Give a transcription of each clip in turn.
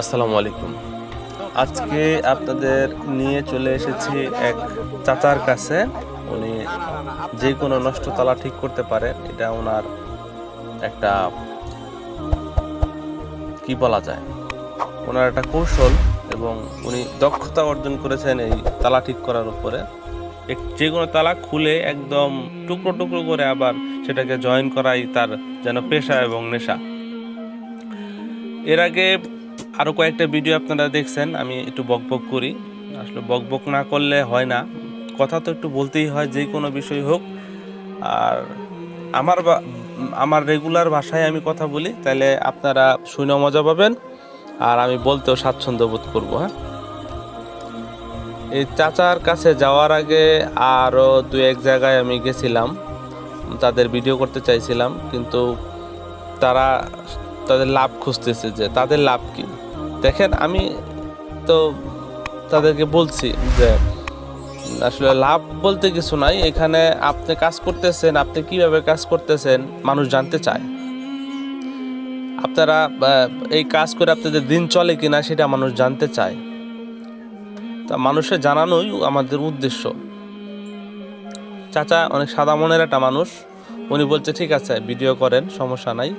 আসসালামু আলাইকুম। আজকে আপনাদের নিয়ে চলে এসেছি এক চাচার কাছে। উনি যে কোনো নষ্ট তালা ঠিক করতে পারে, এটা ওনার একটা কি বলা যায়? ওনার একটা কৌশল এবং উনি দক্ষতা অর্জন করেছেন এই তালা ঠিক করার উপরে। যে কোনো তালা খুলে একদম টুকরো টুকরো করে আবার সেটাকে জয়েন করাই তার যেন পেশা এবং নেশা। এর আগে আরও কয়েকটা ভিডিও আপনারা দেখছেন, আমি একটু বকবক করি। আসলে বকবক না করলে হয় না। কথা তো একটু বলতেই হয়, যে কোনো বিষয় হোক। আর আমার আমার রেগুলার ভাষায় আমি কথা বলি, তাহলে আপনারা শুনে মজা পাবেন। আর আমি বলতেও স্বাচ্ছন্দ্য বোধ করব হ্যাঁ? এই চাচার কাছে যাওয়ার আগে আরও দু এক জায়গায় আমি গেছিলাম। তাদের ভিডিও করতে চাইছিলাম, কিন্তু তারা তাদের লাভ খুঁজতেছে যে তাদের লাভ কি? দেখেন, আমি তো তাদেরকে বলছি যে, আসলে লাভ বলতে কিছু নাই, এখানে আপনি কাজ করতেছেন, আপনি কীভাবে কাজ করতেছেন, মানুষ জানতে চায়। আপনারা এই কাজ করে আপনাদের দিন চলে কিনা সেটা মানুষ জানতে চায়। তা মানুষের জানানোই আমাদের উদ্দেশ্য। চাচা অনেক সাদা মনের একটা মানুষ, উনি বলছে, ঠিক আছে ভিডিও করেন, সমস্যা নাই।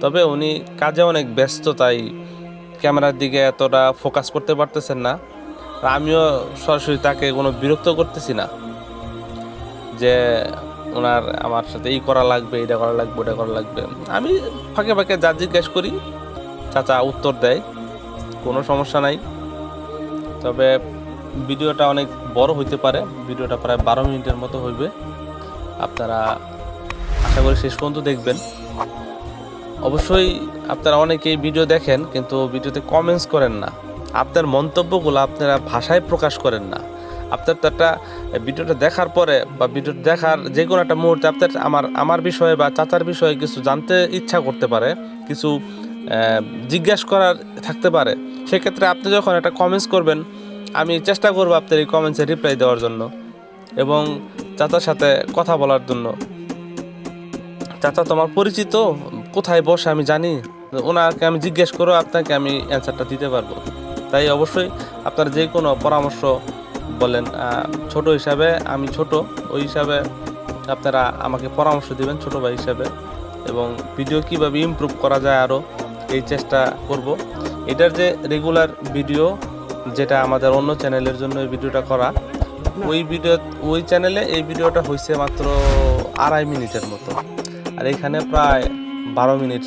তবে উনি কাজে অনেক ব্যস্ত, তাই ক্যামেরার দিকে এতটা ফোকাস করতে পারতেছেন না। আমিও সরাসরি তাকে কোনো বিরক্ত করতেছি না। যে ওনার আমার সাথে এই করা লাগবে এটা করা লাগবে, ওটা করা লাগবে। আমি ফাঁকে ফাঁকে যা জিজ্ঞেস করি, চাচা উত্তর দেয়, কোনো সমস্যা নাই। তবে ভিডিওটা অনেক বড় হইতে পারে, ভিডিওটা প্রায় বারো মিনিটের মতো হইবে। আপনারা আশা করি শেষ পর্যন্ত দেখবেন। অবশ্যই আপনারা অনেকেই ভিডিও দেখেন, কিন্তু ভিডিওতে কমেন্টস করেন না। আপনার মন্তব্যগুলো আপনারা ভাষায় প্রকাশ করেন না। আপনার তো একটা ভিডিওটা দেখার পরে বা ভিডিওটা দেখার যে কোনো একটা মুহূর্তে আপনার আমার আমার বিষয়ে বা চাচার বিষয়ে কিছু জানতে ইচ্ছা করতে পারে, কিছু জিজ্ঞাস করার থাকতে পারে। সেক্ষেত্রে আপনি যখন একটা কমেন্টস করবেন, আমি চেষ্টা করব আপনার এই কমেন্টসে রিপ্লাই দেওয়ার জন্য এবং চাচার সাথে কথা বলার জন্য। চাচা তোমার পরিচিত কোথায় বসে আমি জানি, ওনাকে আমি জিজ্ঞেস করো আপনাকে আমি অ্যান্সারটা দিতে পারব। তাই অবশ্যই আপনার যে কোনো পরামর্শ বলেন ছোট হিসাবে আমি ছোট, ওই হিসাবে আপনারা আমাকে পরামর্শ দিবেন ছোট ভাই হিসাবে এবং ভিডিও কীভাবে ইমপ্রুভ করা যায় আরও এই চেষ্টা করব। এটার যে রেগুলার ভিডিও যেটা আমাদের অন্য চ্যানেলের জন্য এই ভিডিওটা করা, ওই ভিডিও ওই চ্যানেলে এই ভিডিওটা হয়েছে মাত্র আড়াই মিনিটের মতো। আর এখানে প্রায় বারো মিনিট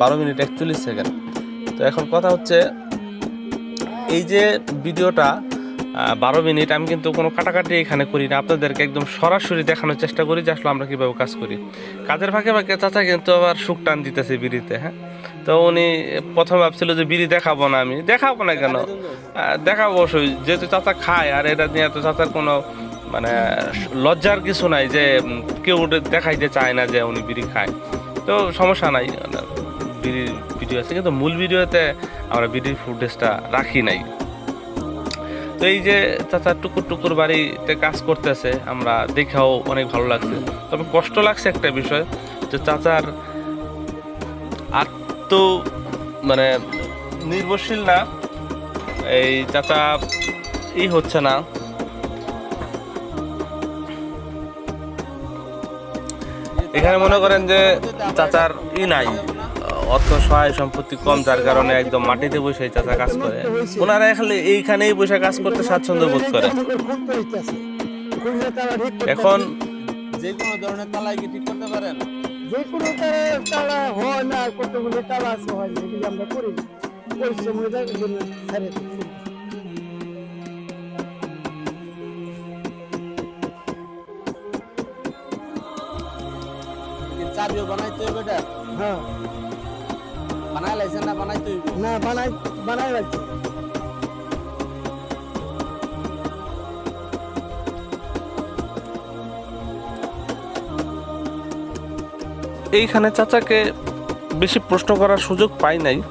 বারো মিনিট একচল্লিশ সেকেন্ড। তো এখন কথা হচ্ছে, এই যে ভিডিওটা বারো মিনিট, আমি কিন্তু কোনো কাটাকাটি এখানে করি না। আপনাদেরকে একদম সরাসরি দেখানোর চেষ্টা করি যে আসলে আমরা কীভাবে কাজ করি। কাজের ফাঁকে ফাঁকে চাচা কিন্তু আবার সুখ টান দিতেছে বিড়িতে হ্যাঁ? তো উনি প্রথম ভাবছিল যে বিড়ি দেখাবো না আমি। দেখাবো না কেন? দেখাবো অবশ্যই। যেহেতু চাচা খায়, আর এটা নিয়ে তো চাচার কোনো মানে লজ্জার কিছু নাই যে কেউ দেখাইতে চায় না যে উনি বিড়ি খায়। তো সমস্যা নাই। বিড়ির ভিডিও আছে, কিন্তু মূল ভিডিওতে আমরা বিড়ির ফুটেজটা রাখি নাই। তো এই যে চাচা টুকুর টুকুর বাড়িতে কাজ করতেছে, আমরা দেখেও অনেক ভালো লাগছে। তবে কষ্ট লাগছে একটা বিষয়, যে চাচার আত্ম মানে নির্ভরশীল না, এই চাচা ই হচ্ছে না। এখানে মনে করেন যে চাচার ই নাই, অর্থ সহায় সম্পত্তি কম, যার কারণে একদম মাটিতে বসে চাচা কাজ করে। ওনারা খালি এইখানেই বসে কাজ করতে স্বাচ্ছন্দ্য বোধ করে। এখন যে কোনো ধরনের কি ঠিক করতে পারেন? যে কোনো তারা হয় না তালা আছে হয় আমরা করি পরিশ্রম হয়ে যায় বানাইতে এটা? হ্যাঁ। বানাই লাইছেন না বানাইতে হইবে? না বানাই বানাই এইখানে চাচাকে বেশি প্রশ্ন করার সুযোগ পাই নাই।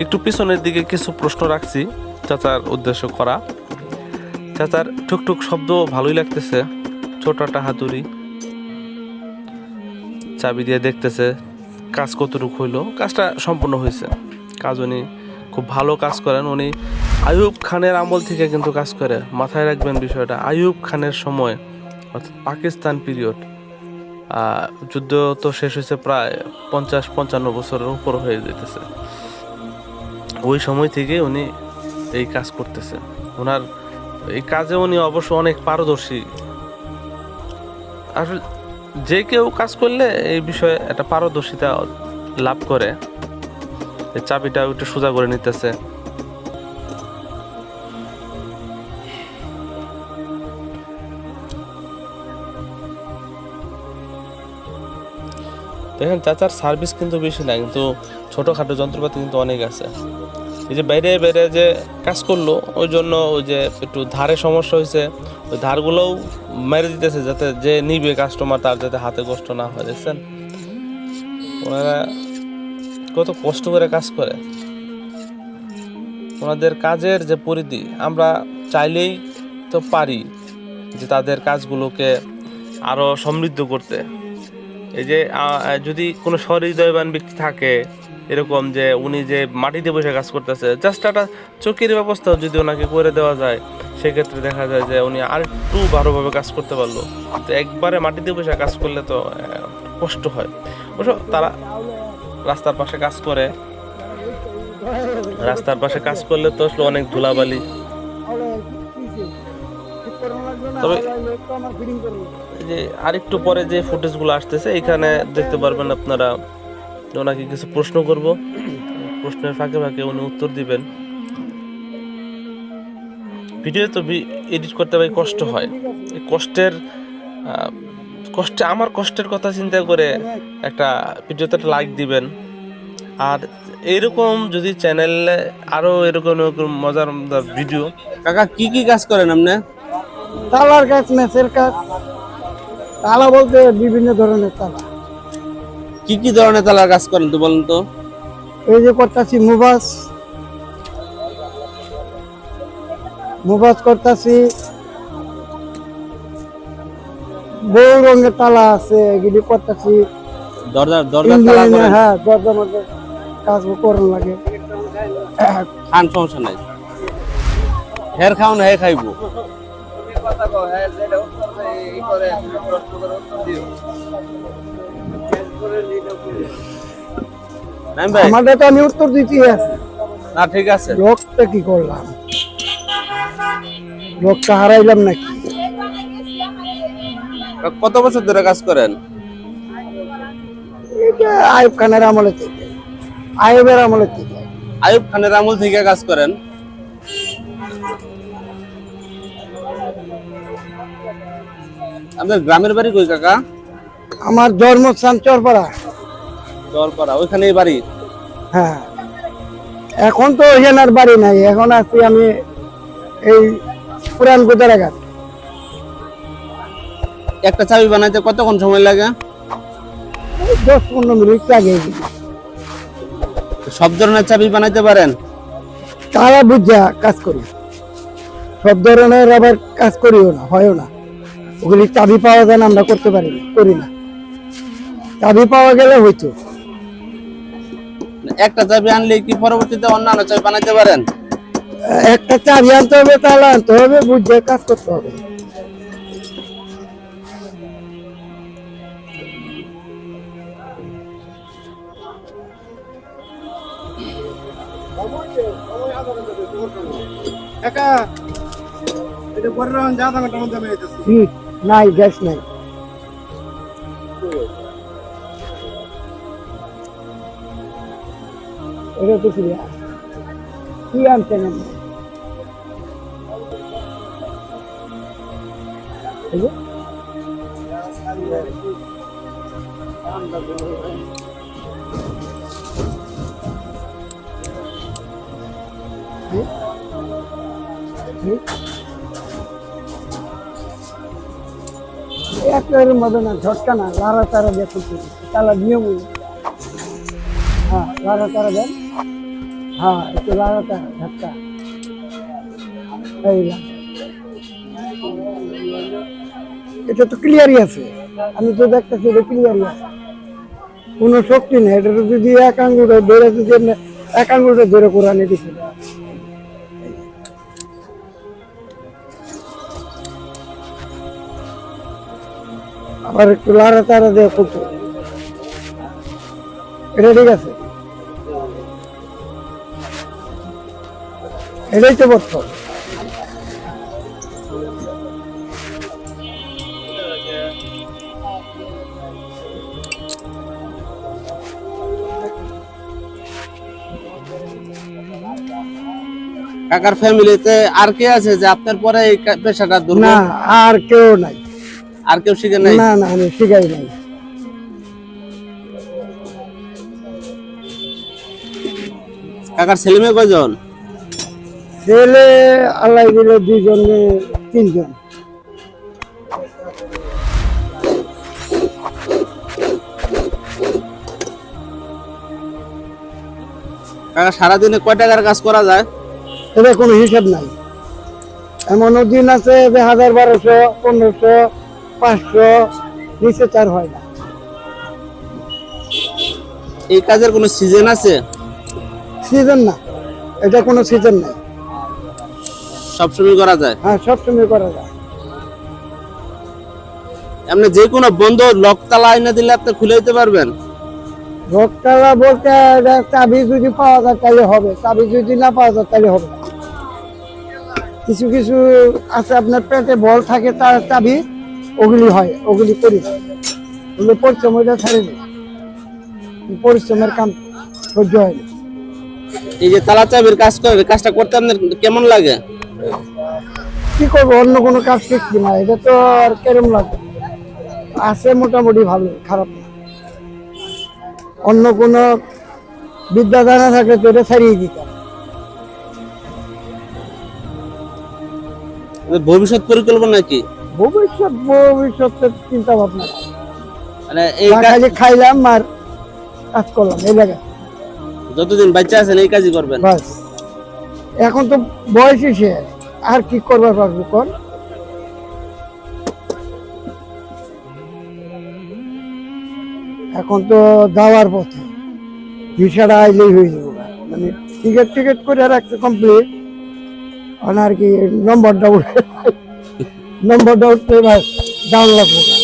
একটু পিছনের দিকে কিছু প্রশ্ন রাখছি চাচার উদ্দেশ্য করা। চাচার ঠুকঠুক শব্দ ভালোই লাগতেছে ছোট একটা হাতুড়ি। চাবি দিয়ে দেখতেছে কাজ কতটুকু হইল। কাজটা সম্পূর্ণ হয়েছে। কাজ উনি খুব ভালো কাজ করেন। উনি আয়ুব খানের আমল থেকে কিন্তু কাজ করে। মাথায় রাখবেন বিষয়টা আয়ুব খানের সময়, অর্থাৎ পাকিস্তান পিরিয়ড যুদ্ধ তো শেষ হয়েছে প্রায় পঞ্চাশ, পঞ্চান্ন বছরের উপর হয়ে যেতেছে ওই সময় থেকে উনি এই কাজ করতেছে। ওনার এই কাজে উনি অবশ্য অনেক পারদর্শী। আসলে যে কেউ কাজ করলে এই বিষয়ে একটা পারদর্শিতা লাভ করে। চাবিটা একটু সোজা করে নিতেছে। দেখেন, চাচার সার্ভিস কিন্তু বেশি না, কিন্তু ছোটোখাটো যন্ত্রপাতি কিন্তু অনেক আছে। এই যে বাইরে বাইরে যে কাজ করল, ওই জন্য ওই যে একটু ধারে সমস্যা হয়েছে। ওই ধারগুলোও মেরে দিতেছে যাতে যে নিবে কাস্টমার তার যাতে হাতে কষ্ট না হয়, দেখছেন? ওনারা কত কষ্ট করে কাজ করে। ওনাদের কাজের যে পরিধি, আমরা চাইলেই তো পারি যে তাদের কাজগুলোকে আরও সমৃদ্ধ করতে। এই যে যদি কোনো সহৃদয়বান ব্যক্তি থাকে, এরকম যে উনি যে মাটিতে বসে কাজ করতেছে জাস্ট একটা চোখের ব্যবস্থা যদি ওনাকে করে দেওয়া যায়, সেক্ষেত্রে দেখা যায় যে উনি আর একটু ভালোভাবে কাজ করতে পারল। তো একবারে মাটিতে বসে কাজ করলে তো কষ্ট হয়। অবশ্য তারা রাস্তার পাশে কাজ করে। রাস্তার পাশে কাজ করলে তো আসলে অনেক ধুলাবালি তবে- যে আরেকটু পরে যে ফুটেজগুলো আসতেছে এখানে দেখতে পারবেন আপনারা ওনাকে কিছু প্রশ্ন করব। প্রশ্নের ফাঁকে ফাঁকে উনি উত্তর দিবেন। ভিডিও তো এডিট করতে ভাই কষ্ট হয়। এই কষ্টের কষ্টে আমার কষ্টের কথা চিন্তা করে একটা ভিডিওতে একটা লাইক দিবেন। আর এরকম যদি চ্যানেলে আরও এরকম এরকম মজার মজার ভিডিও কাকা কি কি কাজ করেন আপনি? তালার কাজ মেসের কাজ তালা বলতে বিভিন্ন ধরনের তালা। কি কি ধরনের তালার কাজ করেন তো বলেন তো? এই যে করতেছি মুবাস মুবাস করতেছি বহু রঙের তালা আছে এগুলি করতেছি। দরজা দরজার তালা করেন? হ্যাঁ দরজার মধ্যে কাজ করার লাগে। খান সমস্যা নাই। হের হে খাইবো। নাইম ভাই? আমাদের তো আমি উত্তর আছি। না ঠিক আছে। লোকটা কি করলাম? লোকটা হারাইলাম নাকি? কত বছর ধরে কাজ করেন? আয়ুব খানের আমলে থেকে। আয়ুবের আমলে থেকে। আয়ুব খানের আমল থেকে কাজ করেন? আপনার গ্রামের বাড়ি কই কাকা? আমার জন্মস্থান চরপাড়া। চরপাড়া ওইখানেই বাড়ি? হ্যাঁ। এখন তো ওইখানে আর বাড়ি নাই এখন আছি আমি এই পুরান গোদারাঘাট। একটা চাবি বানাইতে কতক্ষণ সময় লাগে? দশ পনেরো মিনিট আগে সব ধরনের চাবি বানাইতে পারেন? তারা বুঝা কাজ করি। সব ধরনের আবার কাজ করিও না হয়ও না। ওগুলি চাবি পাওয়া যায় না আমরা করতে পারি না করি না। চাবি পাওয়া গেলে হইতো। একটা চাবি আনলে কি পরবর্তীতে অন্যান্য চাবি বানাইতে পারেন? একটা চাবি আনতে হবে তাহলে আনতে হবে বুঝে কাজ করতে হবে। হুম, নাই গ্যাস নাই। এটা তো ক্লিয়ার কি আনছেন আপনি? এই একের মধ্যে না, ঝটকা না লারা তারা খুলতে তালা নিয়ম হ্যাঁ লারা তারা দেন। হ্যাঁ একটু লারা তারা ঝটকা। এই। এটা তো ক্লিয়ারই আছে। আমি তো দেখতেছি এটা ক্লিয়ারই আছে। কোনো শক্তি নেই, এটা যদি এক আঙ্গুলে ধরে, যদি এক আঙ্গুলটা ধরে কোরআনে দিছিল আবার একটু লাড়া তাড়া দিয়ে খুলতে এটা ঠিক আছে। এটাই তো বর্তমান। কাকার ফ্যামিলিতে আর কে আছে যে আপনার পরে এই পেশাটা না আর কেউ নাই। আর কেউ শিখে নাই? না না আমি শিখাই নাই। কাকার ছেলে মেয়ে কয়জন? ছেলে আল্লাহ দিলে দুইজন মেয়ে তিনজন। কাকা সারাদিনে কয় টাকার কাজ করা যায়? এটা কোনো হিসাব নাই। এমনও দিন আছে যে হাজার বারোশো পনেরোশো পাঁচশো নিচে তার হয় না। এই কাজের কোনো সিজন আছে? সিজন না। এটা কোনো সিজন নাই। সবসময় করা যায়? হ্যাঁ সবসময় করা যায়। আপনি যে কোনো বন্ধ লক তালা আইনা দিলে আপনি খুলে দিতে পারবেন? রোগটালা বলতে এটা চাবি যদি পাওয়া যায় তাহলে হবে। চাবি যদি না পাওয়া যায় তাহলে হবে কিছু কিছু আছে আপনার পেটে বল থাকে তার চাবি। ওগুলি হয় ওগুলি করি। ওগুলো পরিশ্রম ওইটা ছাড়ি পরিশ্রমের কাম সহ্য হয়নি এই যে তালা চাবির কাজ করে কাজটা করতে আপনার কেমন লাগে? কি করব অন্য কোনো কাজ শিখছি না। এটা তো আর কেরম লাগে? আছে মোটামুটি ভালো খারাপ না। অন্য কোনো বিদ্যা জানা থাকলে তো এটা ছাড়িয়ে দিতাম ভবিষ্যৎ পরিকল্পনা কি? ভবিষ্যৎ ভবিষ্যতের চিন্তা ভাবনা মানে এই কাজ খাইলাম আর কাজ করলাম এই জায়গায়। যতদিন বাচ্চা আছেন এই কাজই করবেন? বাস। এখন তো বয়সই শেষ আর কি করবার পারব কর? এখন তো যাওয়ার পথে। ভিসাটা আইলেই হয়ে যাব। মানে টিকিট টিকিট করে রাখছে কমপ্লিট আর কি নম্বরটা উঠে নম্বরটা উঠতে বাস ডাউন লাগবো গা।